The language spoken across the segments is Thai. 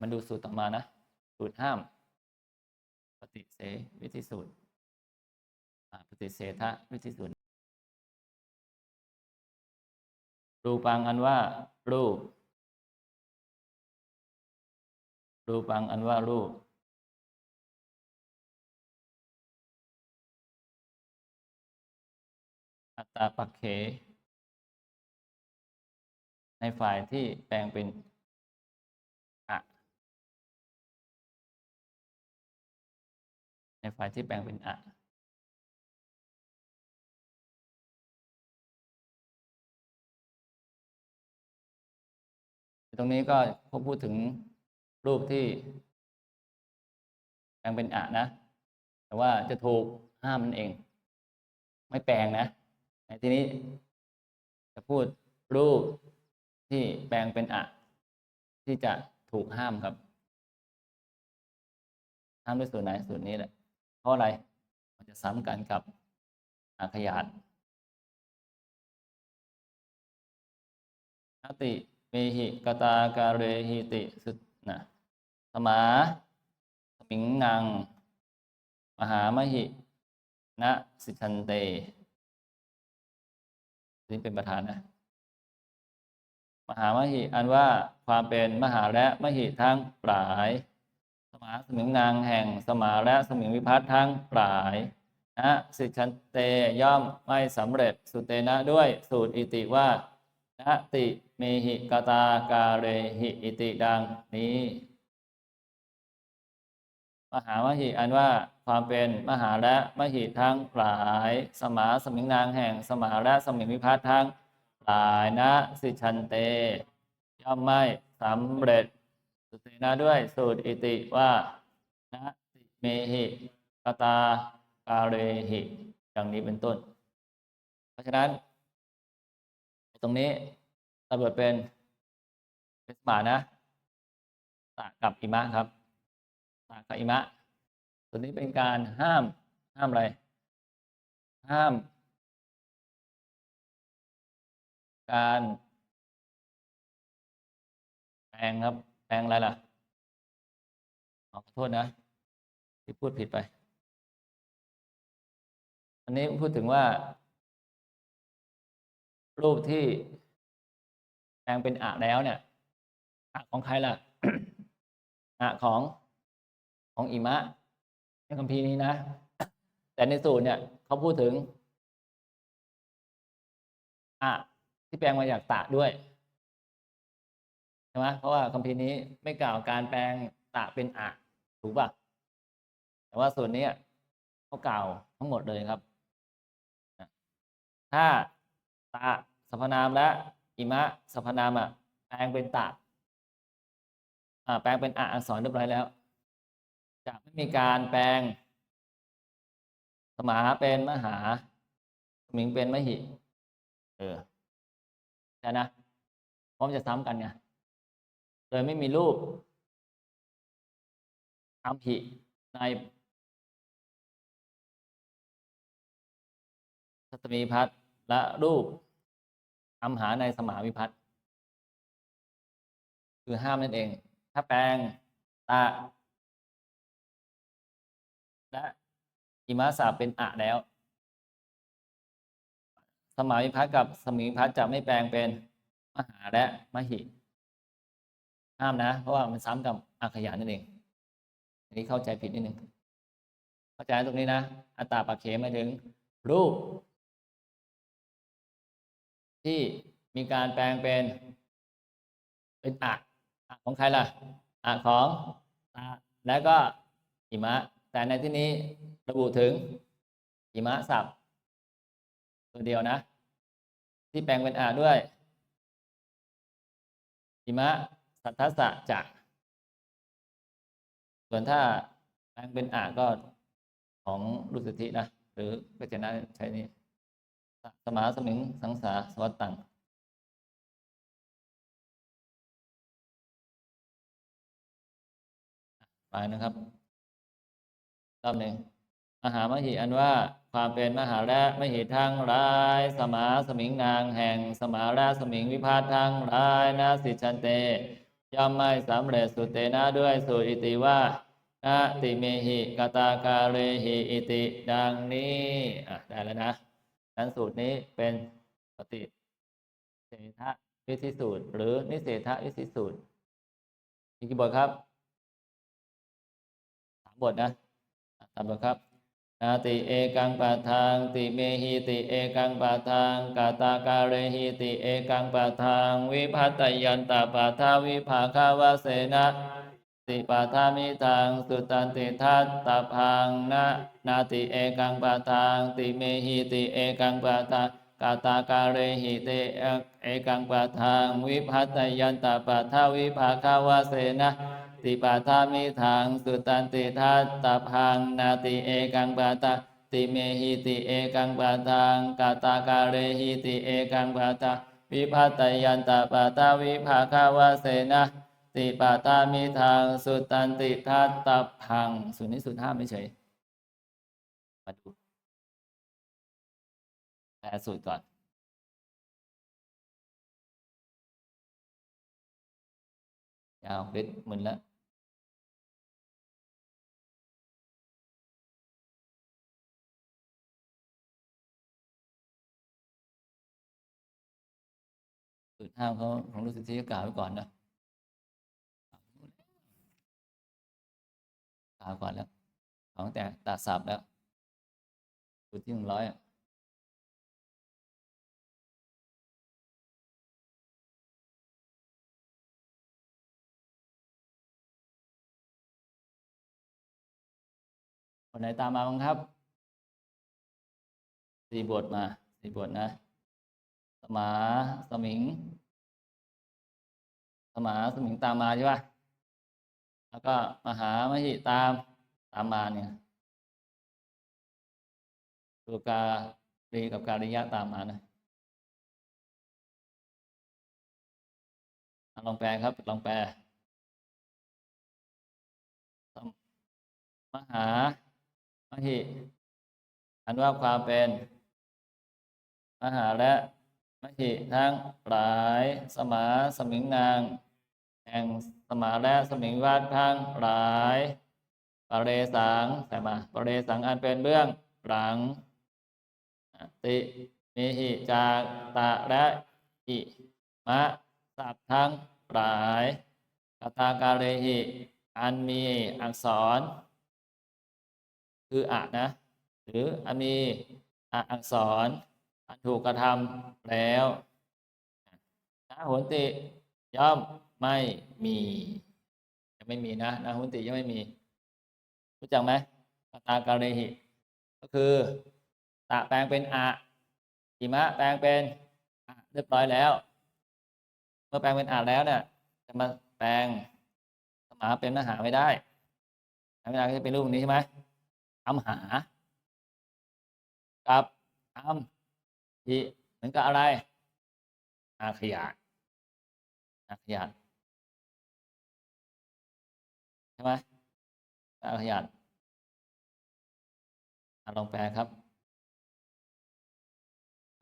มาดูสูตรต่อมานะ สูตรห้าม ปฏิเสธวิธีสูตรปฏิเสธะวิธีสูตรรูปังอันว่า รูป รูปังอันว่ารูปอัตตาปักเข ในฝ่ายที่แปลงเป็น ในฝ่ายที่แปลงเป็นอะตรงนี้ก็พูดถึงรูปที่แปลงเป็นอะนะ แต่ว่าจะถูกห้ามมันเอง ไม่แปลงนะในที่นี้ จะพูดรูปที่แปลงเป็นอะ ที่จะถูกห้ามครับ ห้ามด้วยส่วนไหนส่วนนี้แหละ เพราะอะไร มันจะซ้ำกันกับอาขยาตนติเมหิกตาการเรหิติสุดนะสมาสมิงนัง มหามหินะสิชันเต นี่เป็นประธานนะ มหามหิอันว่าความเป็นมหาและมหิทั้งปลาย สมาสมิงนางแห่งสมาและสมิงวิพัฒน์ทั้งปลายนะสิชันเตย่อมไม่สำเร็จสุเตนะด้วยสูตรอิติว่านะติเมหิกตากาเรหิอิติดังนี้มหามหิอันว่าความเป็นมหาและมหิทั้งหลาย สมาสมิงนางแห่งสมาและสมิงวิพัฒน์ทั้งหลายนะสิชันเต ย่อมไม่สำเร็จ สุเตนะด้วยสูตรอิติว่านะติเมหิกตากาเรหิอย่างนี้เป็นต้น เพราะฉะนั้น ตรงนี้ตำรวจเป็นเป็นสมานะตะกับอิมะครับตะกับอิมะตัวนี้เป็นการห้ามห้ามอะไร ห้าม การแปลงครับ งอะไรล่ะขอโทษนะที่พูดผิดไป อันนี้พูดถึงว่า รูปที่แปลงเป็นอะแล้วเนี่ยอะของใครล่ะอะของของอิมะในคัมภีร์นี้นะ แต่ในสูตรเนี่ยเขาพูดถึงอะที่แปลงมาจากตะด้วย ช่ไหมเพราะว่าคัมภีร์นี้ไม่กล่าวการแปลงตะเป็นอะถูกป่ะแต่ว่าส่วนนี้เขากล่าวทั้งหมดเลยครับ ถ้าตะสรรพนามและอิมะสรรพนามอะแปลงเป็นตะอ่าแปลงเป็นอะอักษรเรียบร้อยแล้ว จะไม่มีการแปลง สมาเป็นมหาสมิงเป็นมหิ เออใช่นะพราะมันจะซ้ำกันไง ดยไม่มีรูปอัมหิในสัตมีพัฒน์และรูปอัมหาในสมาวิพัฒน์คือห้ามนั่นเอง ถ้าแปลงตาและอิมาสาเป็นอะแล้ว สมาวิพัฒน์กับสมิวิพัฒน์จะไม่แปลงเป็นมหาและมหิ ห้ามนะ เพราะว่ามันซ้ำกับอาขยานนั่นเองอันนี้เข้าใจผิดนิดนึงเข้าใจตรงนี้นะ อัตตาปักเขหมายถึง รูป ที่มีการแปลงเป็น เป็นอะอะของใครล่ะอะของตาแล้วก็หิมะ แต่ในที่นี้ระบุถึงหิมะศัพท์ตัวเดียวนะ ที่แปลงเป็นอาด้วยหิมะ สัทธสะจะส่วนถ้าแปลงเป็นอาก็ของรุสธินะ หรือก็จะน่าใช้นี้สมาสมิงสังสาสวัตตังไปนะครับรอบหนึ่งมหามหิอันว่าความเป็นมหาและมหิทั้งร้าย สมาสมิงนางแห่งสมาราสมิงวิพาททั้งร้ายนาสิชันเต ย่อมไม่สำเร็จสุเตนะด้วยสูตรอิติว่านาติเมหิกตากาเรหิอิติดังนี้อะได้แล้วนะนั้นสูตรนี้เป็นปฏิเสธวิธิสูตร หรือนิเสธวิธิสูตรมีกี่บทครับสามบทนะสามบทครับ นาติเอกังปะทางติเมหิติเอกังปะทางกาตากาเรหิติเอกังปะทางวิพัตยันตปะทาวิภาคาวาเสนะติปะทามิทางสุตันติทัตตพังนะนาติเอกังปะทางติเมหิติเอกังปะทางกาตากาเรหิติเอกังปะทางวิพัตยันตปะทาวิภาคาวาเสนะ ติปาทามิทางสุตันติทัตตพังนาติเอกังปาตาติเมหิติเอกังปาตังกาตากาเรหิติเอกังปาตาวิภัตยันตาปาตาวิภาคาวาเสนะติปาทามิทางสุตันติทัตตพังสุนี้สุดห้าไม่เฉยมาดูแปลสูตรก่อนยาวเล็ดมึนแล้วุดห้ามเขาของรู้สึกที่กล่าวไว้ก่อนนะกล่าวก่อนแล้วของแต่ตัดสับแล้วสุดที่หนึ่งร้อยคนไหนตามมาบ้างครับ สี่บทมา สี่บทนะ สมาสมิง สมาสมิงตามมาใช่ปะแล้วก็มหามหิตามตามมาเนี่ยตัวกาลีกับการิยะตามมานะลองแปลครับ ลองแปล มหามหิอันว่าความเป็น มหาและ มหิทั้งหลายสมาสมิงนางแห่งสมาและสมิงวัดทั้งหลายปเรสังใส่มาปเรสังอันเป็นเบื้องหลังติมหิจากตะและอิมะสับทั้งหลายกตากาเรหิอันมีอักษร คืออะนะ หรืออันมีอะอักษร ถูกกระทำแล้วนะหุนติย่อมไม่มียังไม่มีนะนะหุนติยังไม่มี รู้จักไหมตากาเรหิ ก็คือตะแปลงเป็นอะหิมะแปลงเป็นอะเรียบร้อยแล้ว เมื่อแปลงเป็นอะแล้วเนี่ยจะมาแปลงสมาเป็นมหาไม่ได้ไม่ได้ก็จะเป็นรูปนี้ใช่ไหมอำหา กับอำ ที่เหมือนกับอะไร อาขยาดอาขยาดใช่ไหมอาขยาดลองแปลครับ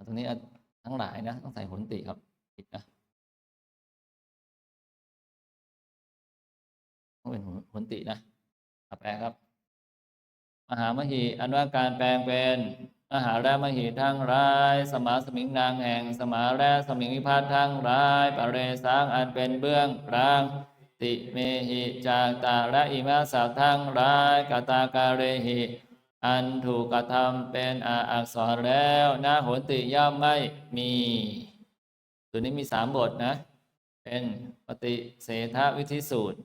ตรงนี้ทั้งหลายนะ ต้องใส่ผลติครับผิดนะต้องเป็นผลตินะแปลครับ มหามหิอันว่าการแปลงเป็น มหาและมหิทั้งร้าย สมาสมิงนางแห่ง สมาและสมิงวิพัฒทั้งร้ายปเรสังอันเป็นเบื้องกลางติเมหิจากตาและอิมาสัทั้งร้ายกตากาเรหิ อันถูกกระทำเป็นอาอักษรแล้วนาโหติย่อมไม่มี ตัวนี้มีสามบทนะ เป็นปฏิเสธวิธีสูตร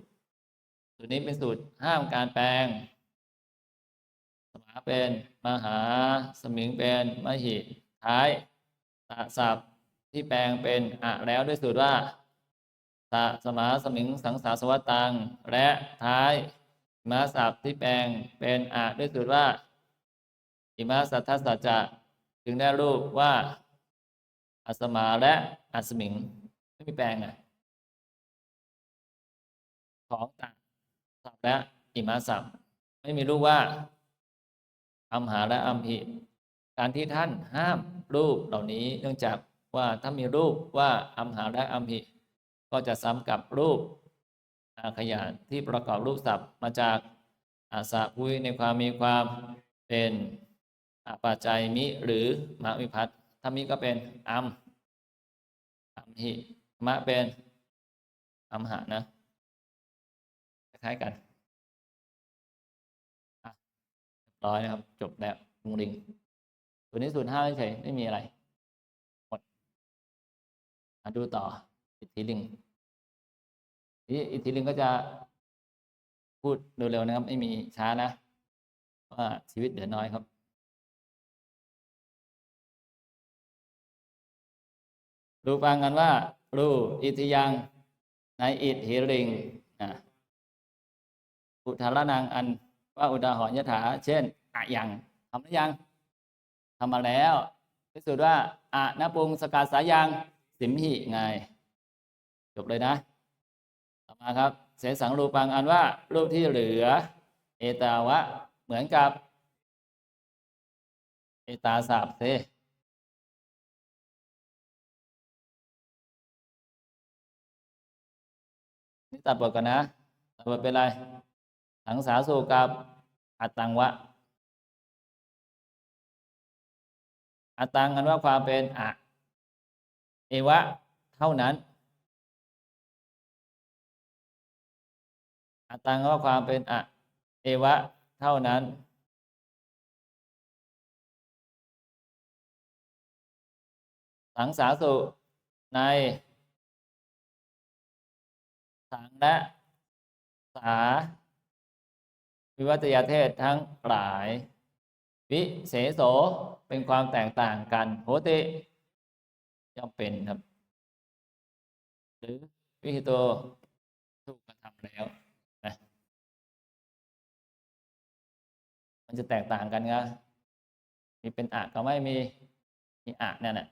ตัวนี้เป็นสูตรห้ามการแปลง เป็นมหาสมิงเป็นมหิท้ายตะศัพท์ที่แปลงเป็นอะแล้วด้วยสูตรว่าตะสมาสมิงสังสาสวัตตัง และท้ายมาศัพท์ที่แปลงเป็นอะด้วยสูตรว่าอิมาสัทธสัจจะจึงได้รูปว่าอัสมาและอัสมิงไม่มีแปลงอะของตะศัพท์และอิมาศัพท์ไม่มีรูปว่า อัมหาและอัมหิการที่ท่านห้ามรูปเหล่านี้ เนื่องจากว่าถ้ามีรูปว่าอัมหาและอัมหิก็จะซ้ำกับรูปอาขยานที่ประกอบรูปศัพท์มาจากอาสะพุยในความมีความเป็นอาปัจจัยมิหรือมะวิพัตถ้ามิก็เป็นอัมอัมหิมะเป็นอัมหะนะคล้ายกัน ร้อยนะครับ จบแล้วมุงริงส่วนนี้ส่วนห้าเฉยไม่มีอะไรหมดมาดูต่ออิทธิลิงนี่อิทธิลิงก็จะพูดเร็วๆนะครับ ไม่มีช้านะว่าชีวิตเหลือน้อยครับรูปังกันว่า รูอิทธิยังในอิทธิริงนะอุทารนังอัน ว่าอุดาหรณ์ยถา เช่นอะยังทำหรือยังทำมาแล้วพิสูจน์ว่าอะนะปุงสกัดสายังสิมหิไงจบเลยนะ ต่อมาครับ เสสังรูปังอันว่า รูปที่เหลือ เอตาวะ เหมือนกับ เอตาสาบเซนี่ตัดบทกันนะตัดบทเป็นไร ถังสาสูกับอัตตังวะ อัตตังกันว่าความเป็นอะเอวะ เท่านั้น อัตตังว่าความเป็นอะเอวะ เท่านั้น สังสาสุในสังและสา วิวัตยเทศทั้งหลาย วิเสโสเป็นความแตกต่างกันโหติย่อมเป็นครับ หรือวิหิโตถูกกระทำแล้วนะมันจะแตกต่างกันไงมีเป็นอะก็ไม่มีมีอะเนี่ยนะ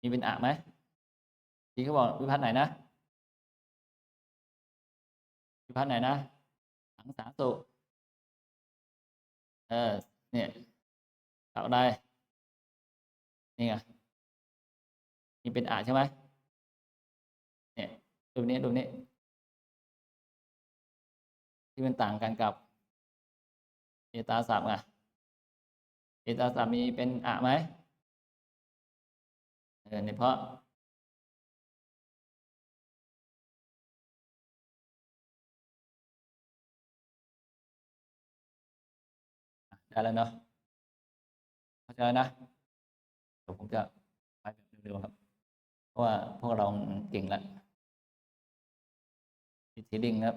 มีเป็นอะไหมที่เขาบอกวิพัฒน์ไหนนะวิพัฒน์ไหนนะสังสาสุเออเนี่ยเอาได้นี่ไงนี่เป็นอะใช่ไหมเนี่ยรูปนี้รูปนี้ ที่มันต่างกันกับเอตาสับไงเอตาสับมีเป็นอะไหม เนี่ยเพราะได้แล้วเนาะเข้าใจแล้วนะเดี๋ยวผมจะไปแบบเร็วๆครับ เพราะว่าพวกเราเก่งแล้วอิทธิลิงครับ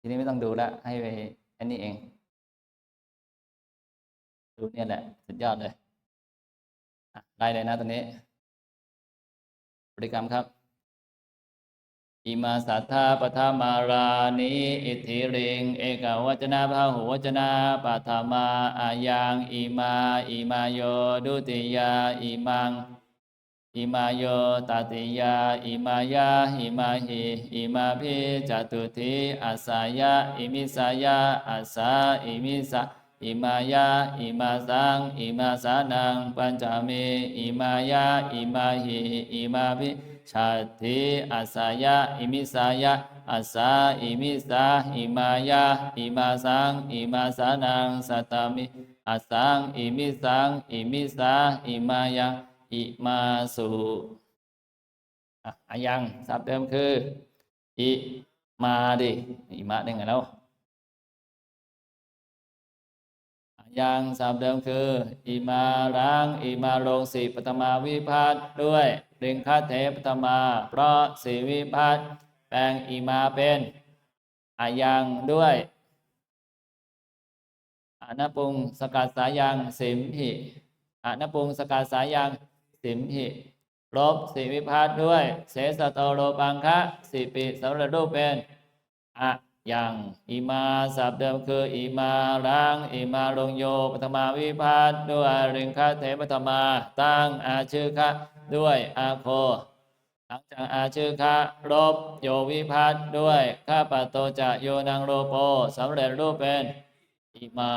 ทีนี้ไม่ต้องดูแล้วให้ไปอันนี้เอง ดูเนี่ยแหละสุดยอดเลยได้เลยนะตอนนี้บริกรรมครับอิมาสัทธาปทามารานิอิทธิริง เอกวจนะพาหุวจนะปัทมาอายังอิมาอิมาโยดุติยาอิมังอิมาโยตติยาอิมายาอิมาหิอิมาพิจตุทิอาสายะอิมิสายะอาสาอิมิสา อิมายาอิมาสังอิมาสานังปัญจเมอิมายาอิมาหิอิมาพิชาติอาสายะอิมิสายะอาสาอิมิสาอิมายาอิมาสังอิมาสานังสัตตามิอาสังอิมิสังอิมิสาอิมายังอิมาสุอะอายังศัพท์เดิมคืออิมาดิอิมาได้ไงแล้ว ยังศัพท์เดิมคืออิมารังอิมาลงสีปฐมาวิพัตด้วยเริงคาเทปฐมา เพราะสีวิพัตแปลงอิมาเป็นอายังด้วยอนปุงสกัดสายังสิมหิอนปุงสกัดสายังสิมหิลบสีวิพัตด้วย เสสโตโลปังคะสิปิสำเร็จรูปเป็นอะ ยังอิมาสับเดิมคืออิมารังอิมาลงโยปฐมาวิพัตด้วยริงคะเทปฐมา ตั้งอาชื่อคะด้วยอาโคหลังจากอาชื่อคะรบโยวิพัฒน์ด้วยข้าปัตโตจะโยนังโรโปสำเร็จรูปเป็นอิมา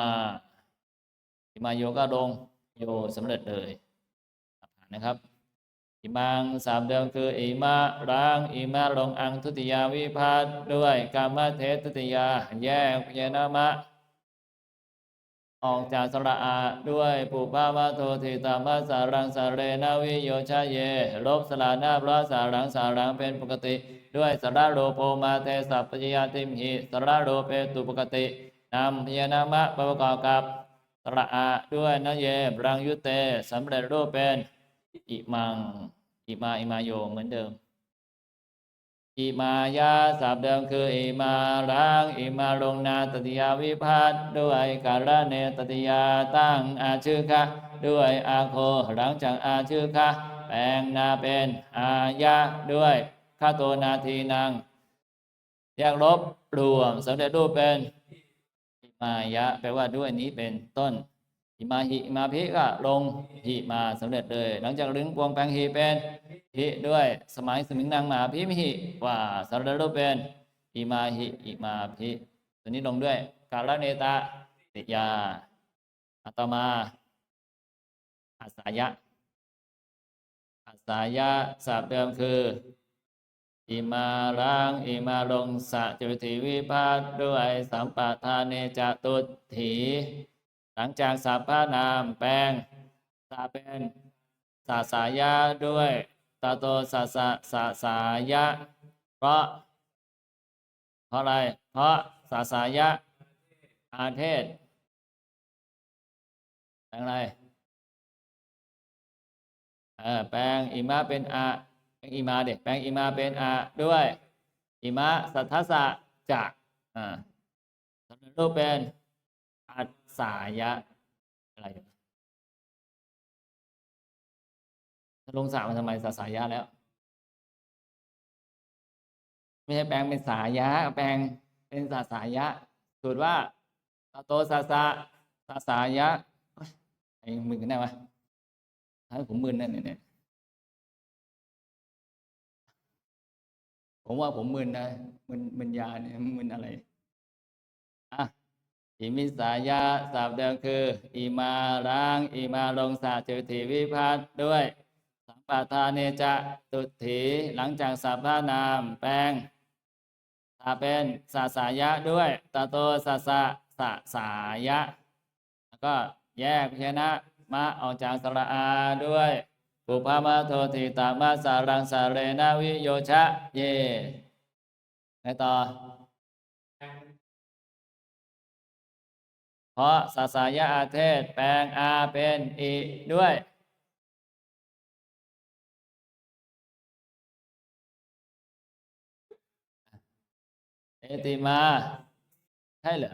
อิมาโยก็ลงโยสำเร็จเลยนะครับ อิมังสามเดิมคืออิมารังอิมาลงอังทุติยาวิพัฒน์ด้วยกามเทศทุติยาแยกพยานามะ ออกจากสระอาด้วยปุปาวาโทติตามาสารังสาเรนาวิโยชาเยลบสลานาพระสารังสารังเป็นปกติ ด้วยสระโรโปมาเตสัพพยาติมหิสระโรเปตุปกตินำพยานามะประกอบกับสระอาด้วยนะเยบรังยุเตสำเร็จรูปเป็น อิมัง อิมา อิมาโย เหมือนเดิม อิมายาสับเดิมคือ อิมารังอิมาลงนาตติยาวิพัฒน์ด้วยการะเนตติยาตั้งอาชื่อคะด้วยอาโคหลังจากอาชื่อคะแปลงนาเป็นอายะด้วยข้าโตนาทีนางแยกลบรวมสำเร็จรูปเป็น อิมายะ แปลว่าด้วยนี้เป็นต้น อิมาหิอิมาพิก็ลงหิมาสำเร็จเลย หลังจากลึงปวงแปลงหิเป็นหิด้วยสมัยสมิงนางมาพิมหิว่าสำเร็จรูปเป็นอิมาหิอิมาพิตัวนี้ลงด้วยกาลเนตาติยาอัตมาอาสายะอาสายะศัพท์เดิมคืออิมารังอิมาลงสะจุติวิพัฒน์ด้วยสัมปทานเนจตุถี หลังจากสัพพานามแปลงสาเป็นสาสายะด้วยตาโตสาสะสาสายะ เพราะ เพราะอะไร เพราะสาสายะอาเทศแปลงอะไรเออแปลงอิมาเป็นอาแปลงอิมาเด็กแปลงอิมาเป็นอาด้วย อิมาสัทธะจักอ่าสำเร็จรูปเป็น สายะ อะไรลงสามาทำไมสาสายะแล้ว ไม่ใช่แปลงเป็นสายะ แปลงเป็นสาสายะสูตรว่าตโตสาสะสาสายะเอ้ยไอ้มึนกันได้ไหมให้ผมมึนนั่นเนี่ยผมว่าผมมึนนะมึนมึนยาเนี่ยมึนอะไร อิมิสายะสับเดิมคืออิมารังอิมาลงสาจุติวิพัฒน์ด้วย สัมปทานเนจะตุถีหลังจากสัพพานามแปลงสาเป็นสาสายะด้วยตาโตสาสะสะสายะ แล้วก็แยกพยนะมะออกจากสระอาด้วยปุพามาโทติตามาสารังสาเรนาวิโยชะ เยไงต่อ ราะสาสายะอาเทศแปลงอาเป็นอีด้วยเอติมา ใช่เหรอ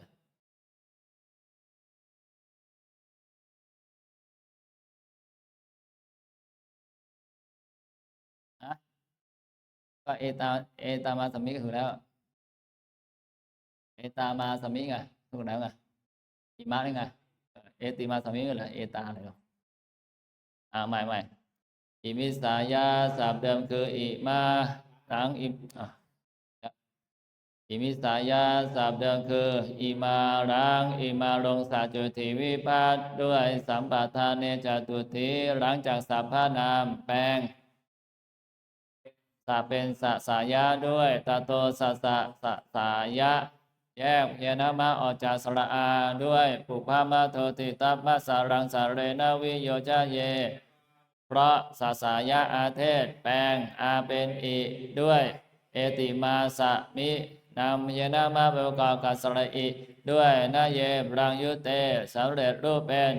ฮะก็เอตาเอตามาสมิก็ถูกแล้ว เอตามาสมิไงถูกแล้วไง อิมาได้ไง เอติมาสามิก็เหรอเอตาเลยเหรออ่าใหม่ใหม่อิมิสายาสับเดิมคืออิมาหลังอิอะอิมิสายาสับเดิมคืออิมารังอิมาลงสาจุติวิพัฒน์ด้วยสัมปทานเนจตุติหลังจากสัพพานามแปลงสาเป็นสสายะด้วยตาโตสสะสสายะ แยกพยานามะออกจากสระอาด้วยปุพามาโทติตัปมาสารังสาเรนาวิโยจาเย เพราะสาสายะอาเทศแปลงอาเป็นอีด้วย เอติมาสะมินำพยานามะประกอบกับสระอีด้วยนาเยบรังยุเตสำเร็จรูปเป็น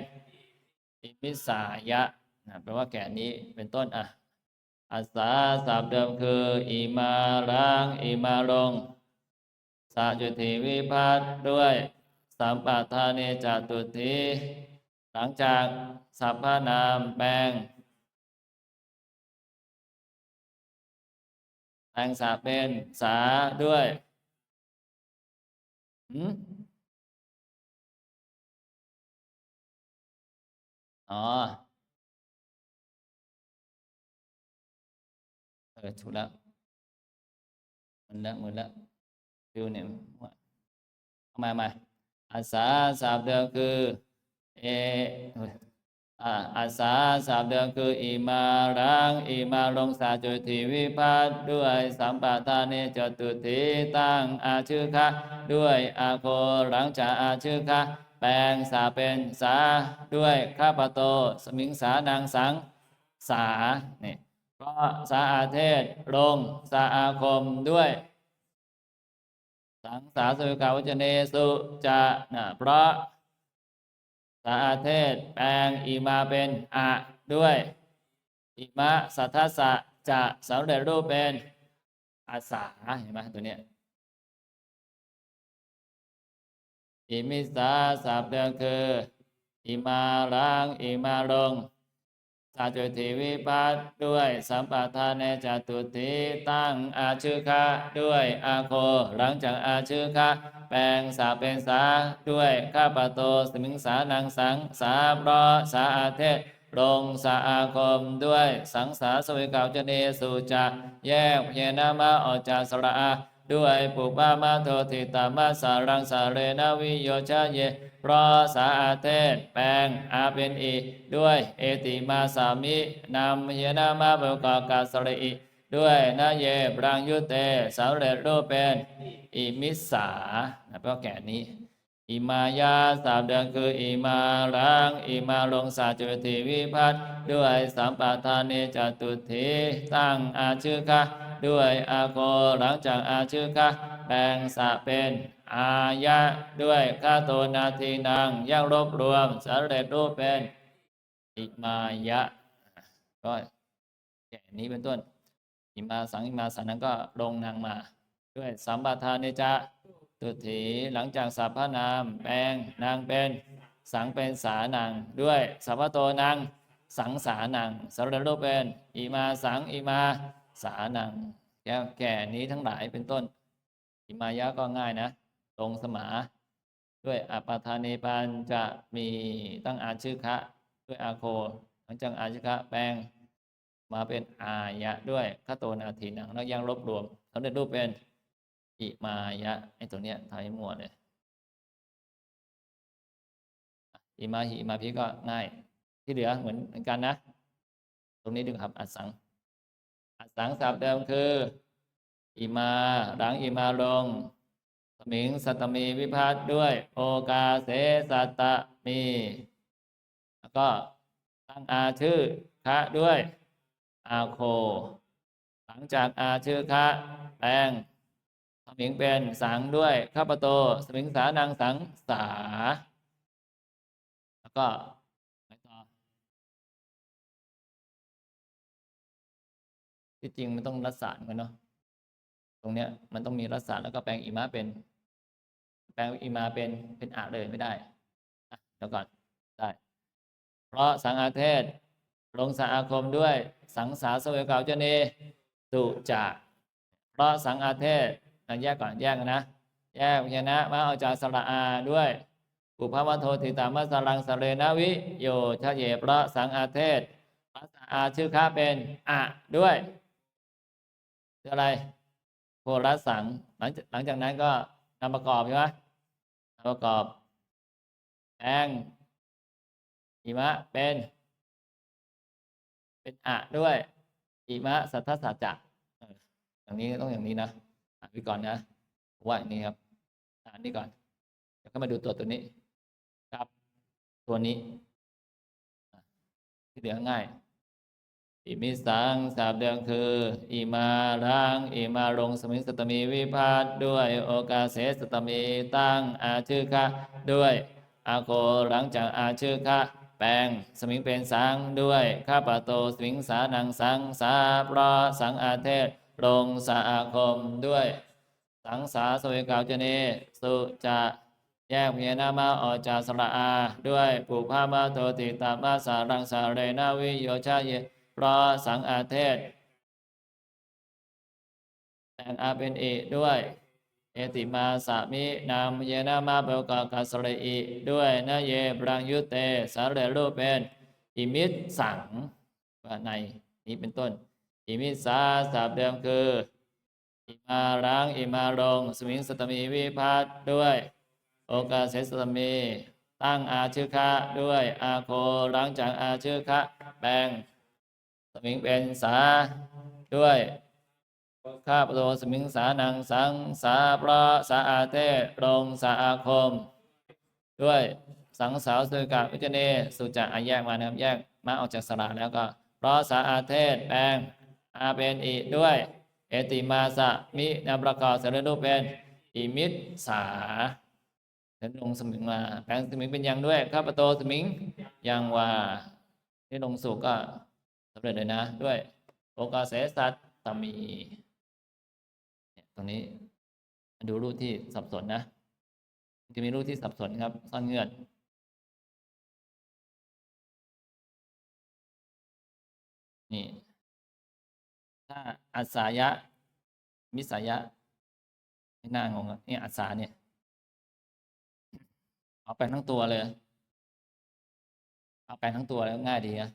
อิมิสายะนะแปลว่าแก่นี้เป็นต้นอะอาสาสับเดิมคืออิมารังอิมาลง สาจุติวิพัฒน์ด้วยสัมปทานเนจตุติหลังจากสัพพนามแปลงแปลงสาเป็นสาด้วยหืมอ๋อเออถูกแล้วหมันละหมันละ ฟิวเนี่ยมามาอาสาสาบเดิมคือเออาอาสาสาบเดิมคืออิมารังอิมาลงสาจุติวิพัตด้วยสัมปทานเนจตุติตั้งอาชื่อคะด้วยอาโคหลังจากอาชื่อคะแปลงสาเป็นสาด้วยข้าปโต สมิงสานางสังสาเนี่ยเพราะสาอาเทศลงสาอาคมด้วย สังสาสุกาวจเนสุจะนะเพราะสาเทศแปลงอีมาเป็นอะด้วยอิมะสัทธสะจะสำเร็จรูปเป็นอาสาเห็นไหมตัวเนี้ยอิมิสาสับเดิมคืออิมารังอิมาลง สาจุติวิปัสด้วยสัมปทานในจตุติตั้งอาชื่อคะด้วยอาโค หลังจากอาชื่อคะแปลงสาเป็นสาด้วยข้าปโตสมิงสานังสังสาเพราะสาอาเทศลงสาอาคมด้วยสังสาสวิกาวจเนสุจะแยกเยนามาออกจากสระอาด้วยปุปามาโทติตามาสารังสาเรนาวิโยชะเย เพราะสาอาเทศแปลงอาเป็นอีด้วยเอติมาสามินำเยนามาเบกากาสระอิด้วยนาเยปรังยุเตสำเร็จรูปเป็นอิมิสานะแปลว่าแก่นี้อิมายาสามเดือนคืออิมารังอิมาลงสาจุติวิพัตด้วยสัมปทานเนจตุถีตั้งอาชื่อคะด้วยอาโกหลังจากอาชื่อคะแปลงสะเป็น อายะด้วยคาโตนาทีนางยังรวบรวมสำเร็จรูปเป็นอิมายะ ก็แก่นี้เป็นต้น อิมาสังอิมาสันนั้นก็ลงนางมา ด้วยสัมปทานเนจะตุถีหลังจากสัพพนามแปลงนางเป็นสังเป็นสานางด้วยสัพพโตนางสังสานางสำเร็จรูปเป็นอิมาสังอิมาสานางแก่แก่นี้ทั้งหลายเป็นต้น อิมายะก็ง่ายนะ ตรงสมา ด้วยอปาทานีปันจะมีตั้งอาชื่อคะ ด้วยอาโคหลังจากอาชื่อคะแปลงมาเป็นอายะด้วยข้าโตนาทีนังแล้วยังลบรวมสำเร็จรูปเป็นอิมายะไอ้ตัวเนี้ยทำให้มั่วเลยอะอิมาหิอิมาพิก็ง่าย ที่เหลือเหมือนกันนะ ตรงนี้ดูครับอัดสังอัดสังศัพท์เดิมคืออิมาหลังอิมาลง มิงสัตตมีวิพัฒด้วย โอกาเสสัตตมี แล้วก็ตั้งอาชื่อคะด้วย อาโค หลังจากอาชื่อคะแปลงสมิงเป็นสังด้วยข้าปโตสมิงสานางสังสา แล้วก็ไปต่อที่จริงมันต้องรัศานกันเนาะตรงเนี้ยมันต้องมีรัศานแล้วก็แปลงอิมาเป็น ลงอิมาเป็นเป็นอาเลยไม่ได้เดี๋ยวก่อนได้ เพราะสังอาเทศ ลงสาอาคมด้วยสังสาสเวกาวเจเนสุจะเพราะสังอาเทศอะแยกก่อนแยกนะ แยกพยนะมาเอาจากสระอาด้วยปุพพะโทติตามัสสรังสเรนาวิโยชะเยเพราะสังอาเทศพระสะอาชื่อค้าเป็นอะด้วยอะไรโพรัสังหลังจากหลังจากนั้นก็นำประกอบใช่ไหม ประกอบแองหิมะเป็น เป็นอะด้วยอิมะสัทธสัจจะอย่างนี้ต้องอย่างนี้นะอ่านไปก่อนนะว่าอย่างนี้ครับ อ่านนี้ก่อนแล้วก็มาดูตัวตัวนี้ครับ ตัวนี้ที่เหลือง่าย อิมิสังสาบเดิมคืออิมารังอิมาลงสมิงสตมีวิพาทด้วยโอกาเสสตมีตั้งอาชื่อคะด้วยอาโคหลังจากอาชื่อคะแปลงสมิงเป็นสังด้วยข้าปะโตสมิงสานังสังสาเพระสังอาเทศลงสาอาคมด้วย สังสาสวยกาวเจเนสุจะแยกเมียนามาออกจากสระอา ด้วยปุพามาโทติตามาสารังสาเรนาวิโยชาเย พระสังอาเทศ แต่งอาเป็นอิด้วย เอติมาสามินามเยนามาเบลกากัสเรอิด้วยนาเยปรังยุเตสารเรรูปเป็นอิมิตสังว่าในนี้เป็นต้น อิมิสาสับเดิมคืออิมารังอิมารงสมิงสตมีวิพัตด้วย โอกาเสสตมีตั้งอาชื่อคะด้วยอาโคหลังจากอาชื่อคะแบ่ง มิงเป็นสาด้วยข้าพระโตสมิงสานังสังสาพระสาอาเทรงสาอาคม ด้วยสังสาวสุกะวิจเนสุจะอาแยกมานะครับแยกมาออกจากสระแล้วก็เพราะสาอาเทศแปลงอาเป็นอีด้วย เอติมาสะมินาประกอบสารรูปเป็นอิมิตสาแล้วลงสมิงมาแปลงสมิงเป็นยังด้วยข้าพโตสมิงยังว่าที่ลงสุก็ำเร็จเลยนะ ด้วยโอกาเสสัตตมีเนี่ยตรงนี้ดูรูปที่สับสนนะ จะมีรูปที่สับสนครับ ซ่อนเงื่อนนี่ถ้าอัสสายะ มิสายะ ไม่น่างงอะนี่อัสสาเนี่ย เอาไปทั้งตัวเลย เอาแปลงทั้งตัวแล้วง่ายดีนะ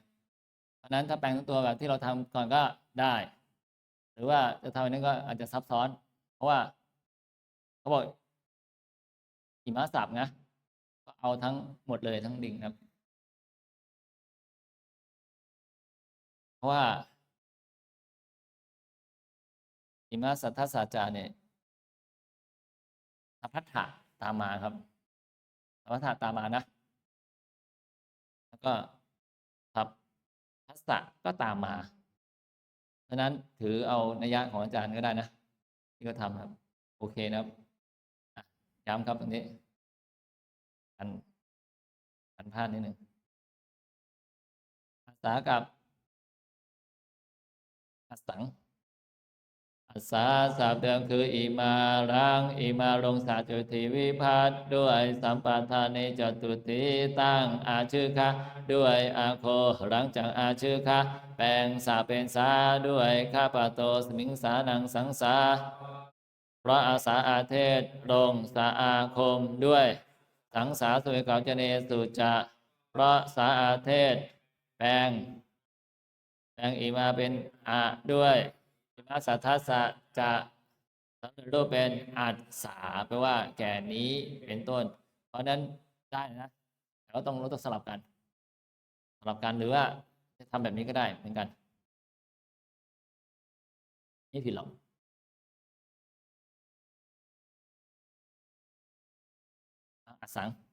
ราะนั้นถ้าแปลงทั้งตัวแบบที่เราทำก่อนก็ได้ หรือว่าจะทำอันนี้ก็อาจจะซับซ้อน เพราะว่าเขาบอกหิมะสับนะก็เอาทั้งหมดเลยทั้งดิ่งครับ เพราะว่าหิมะสัทธาสาจาเนี่ยอภัทถะตามมาครับอภัทถะตามมานะ แล้วก็ ทัสสะก็ตามมาเพราะฉะนั้นถือเอานัยยะของอาจารย์ก็ได้นะที่เขาทำครับ โอเคนะครับย้ำครับตรงนี้อันอันพลาดนิดหนึ่งภาษากับอัสสัง อัสาสับเดิมคืออิมารังอิมาลงสาจุติวิพัตด้วยสัมปทานในจตุติตั้งอาชื่อคะด้วยอาโคหลังจากอาชื่อคะแปลงสาเป็นสาด้วยข้าปโตสมิงสานังสังสาเพราะอาสาอาเทศลงสาอาคมด้วยสังสาสุยเกาเจเนสุจะเพราะสาอาเทศแปลงแปลงอีมาเป็นอาด้วย อิมาสัทธาสะจะสำเร็จรูปเป็นอัดสาแปลว่าแก่นี้เป็นต้น เพราะนั้นได้นะแต่ก็ต้องรู้ต้องสลับกัน สลับกันหรือว่าจะทำแบบนี้ก็ได้เหมือนกันนี่ผิดหรอกอสัง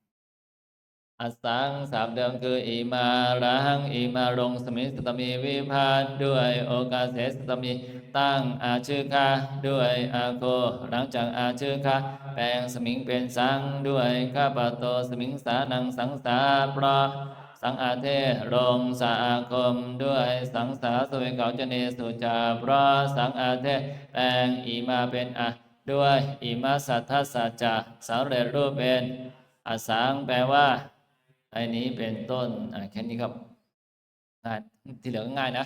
อสังสับเดิมคืออิมารังอิมารงสมิสตมีวิพาด้วยโอกาเสสตมีตั้งอาชื่อคาด้วยอาโคหลังจากอาชื่อคาแปลงสมิงเป็นสังด้วยข้าปโตสมิงสานังสังสาเพราสังอาเทรงสาอาคมด้วยสังสาสวเก่าจเนสุจาพระสังอาเทแปลงอิมาเป็นอาด้วยอิมาสัทธสัจจะสำเร็จรูปเป็นอาสังแปลว่า อ้นี้เป็นต้นอ่าแค่นี้ครับง่ายที่เหลือก็ง่ายนะ